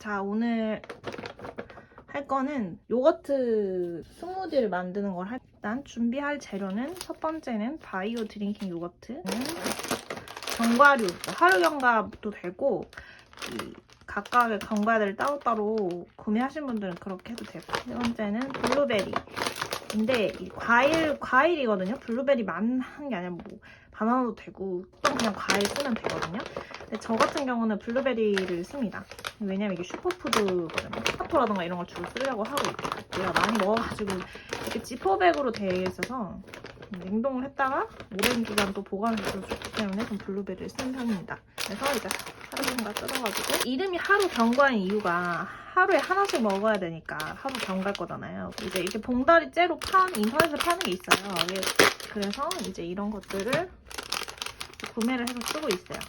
자, 오늘 할 거는 요거트 스무디를 만드는 걸 할, 일단 준비할 재료는 첫 번째는 바이오 드링킹 요거트, 견과류, 하루 견과도 되고 이 각각의 견과류를 따로따로 구매하신 분들은 그렇게 해도 되고 세 번째는 블루베리. 근데 이 과일 과일이거든요. 블루베리 만 한 게 아니라 뭐 바나나도 되고 그냥 과일 쓰면 되거든요. 근데 저 같은 경우는 블루베리를 씁니다. 왜냐면 이게 슈퍼푸드거든요. 스타터라던가 이런 걸 주로 쓰려고 하고 있고요. 많이 먹어가지고 이렇게 지퍼백으로 되어 있어서 냉동을 했다가 오랜 기간 또 보관해서 좋기 때문에 좀 블루베리를 쓰는 편입니다. 그래서 이제 하루인가 뜯어가지고 이름이 하루 경과인 이유가 하루에 하나씩 먹어야 되니까 하루 경과일 거잖아요. 이제 이렇게 봉다리 째로 판 인터넷에 파는 게 있어요. 그래서 이제 이런 것들을 구매를 해서 쓰고 있어요.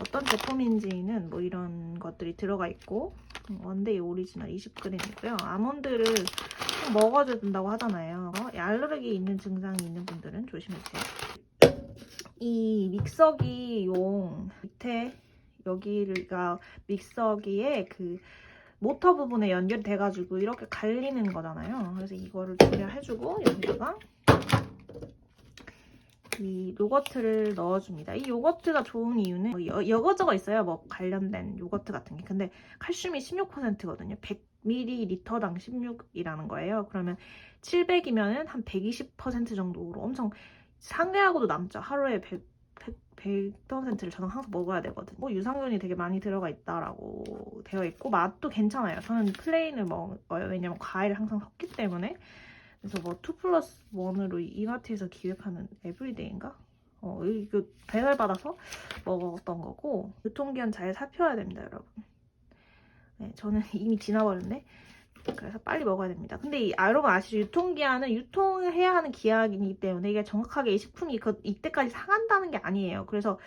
어떤 제품인지는 뭐 이런 것들이 들어가 있고 원데이 오리지널 20g이고요. 아몬드를 꼭 먹어줘야 된다고 하잖아요. 어, 알레르기 있는 증상이 있는 분들은 조심해주세요. 이 믹서기 용 밑에 여기가 믹서기에 그 모터 부분에 연결돼가지고 이렇게 갈리는 거잖아요. 그래서 이거를 조절해주고 여기다가 이 요거트를 넣어줍니다. 이 요거트가 좋은 이유는 뭐 여, 여거저거 있어요. 뭐 관련된 요거트 같은 게. 근데 칼슘이 16%거든요. 100ml당 16이라는 거예요. 그러면 700이면은 한120% 정도로 엄청 상대하고도 남죠. 하루에 100, 100, 100%를 저는 항상 먹어야 되거든요. 뭐 유산균이 되게 많이 들어가 있다라고 되어 있고 맛도 괜찮아요. 저는 플레인을 먹어요. 왜냐면 과일을 항상 섞기 때문에. 그래서 뭐 2 플러스 1으로 이마트에서 기획하는 에브리데이인가? 어, 이거 배달받아서 먹었던 거고 유통기한 잘 살펴야 됩니다, 여러분. 네, 저는 이미 지나버렸네. 그래서 빨리 먹어야 됩니다. 근데 이, 아, 여러분 아시죠? 유통기한은 유통해야 하는 기한이기 때문에 이게 정확하게 이 식품이 그, 이때까지 상한다는 게 아니에요. 그래서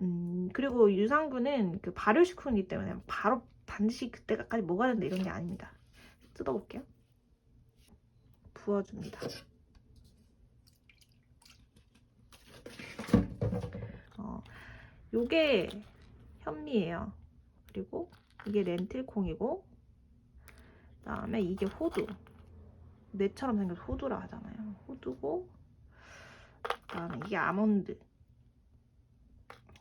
음, 그리고 유산균은 그 발효식품이기 때문에 바로 반드시 그때까지 먹어야 된다 이런 게 아닙니다. 뜯어볼게요. 부어줍니다. 어, 요게 현미예요. 그리고 이게 렌틸콩이고 그다음에 이게 호두. 뇌처럼 생겨서 호두라 하잖아요. 호두고 그다음에 이게 아몬드.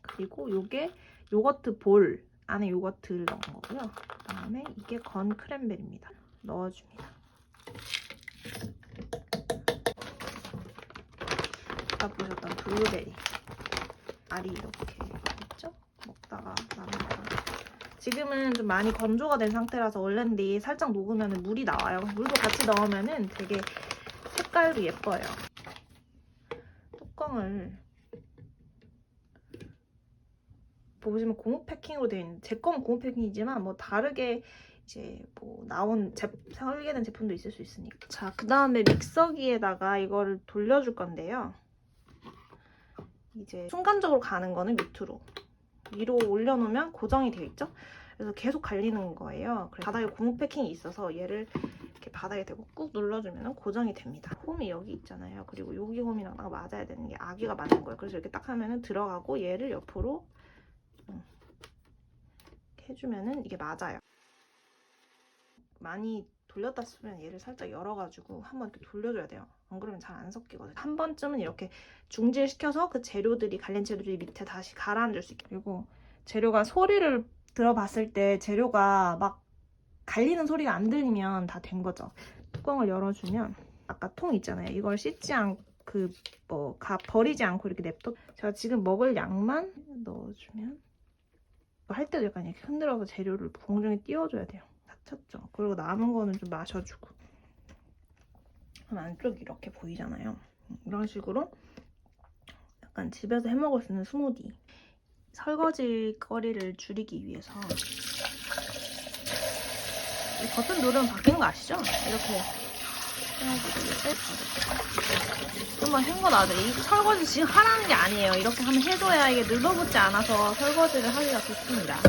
그리고 요게 요거트 볼 안에 요거트를 넣은 거고요. 그다음에 이게 건 크랜베리입니다. 넣어줍니다. 아까 보셨던 블루베리 알이 이렇게 있죠? 먹다가 거. 지금은 좀 많이 건조가 된 상태라서 원래인데 살짝 녹으면 물이 나와요. 물도 같이 넣으면 되게 색깔도 예뻐요. 뚜껑을 보시면 고무 패킹으로 되어 있는 제 건 고무 패킹이지만 뭐 다르게 이제 뭐 나온 제, 설계된 제품도 있을 수 있으니까. 자, 그 다음에 믹서기에다가 이거를 돌려줄 건데요. 이제 순간적으로 가는 거는 밑으로 위로 올려놓으면 고정이 되어 있죠. 그래서 계속 갈리는 거예요. 바닥에 고무 패킹이 있어서 얘를 이렇게 바닥에 대고 꾹 눌러주면 고정이 됩니다. 홈이 여기 있잖아요. 그리고 여기 홈이랑 딱 맞아야 되는 게 아기가 맞는 거예요. 그래서 이렇게 딱 하면은 들어가고 얘를 옆으로 음, 해주면은 이게 맞아요. 많이 돌렸다 쓰면 얘를 살짝 열어가지고 한번 이렇게 돌려줘야 돼요. 안 그러면 잘 안 섞이거든요. 한 번쯤은 이렇게 중질시켜서 그 재료들이 갈린 재료들이 밑에 다시 가라앉을 수 있게. 그리고 재료가 소리를 들어봤을 때 재료가 막 갈리는 소리가 안 들리면 다 된 거죠. 뚜껑을 열어주면 아까 통 있잖아요. 이걸 씻지 않고 그뭐 버리지 않고 이렇게 냅둬. 제가 지금 먹을 양만 넣어주면 할 때도 약간 이렇게 흔들어서 재료를 공중에 띄워줘야 돼요. 다쳤죠. 그리고 남은 거는 좀 마셔주고. 그럼 안쪽 이렇게 보이잖아요. 이런 식으로 약간 집에서 해 먹을 수 있는 스무디. 설거지 거리를 줄이기 위해서 이 버튼 누르면 바뀌는 거 아시죠? 이렇게 한번 헹궈놔도 이 설거지 지금 하라는 게 아니에요. 이렇게 하면 해줘야 이게 눌러붙지 않아서 설거지를 하기가 좋습니다.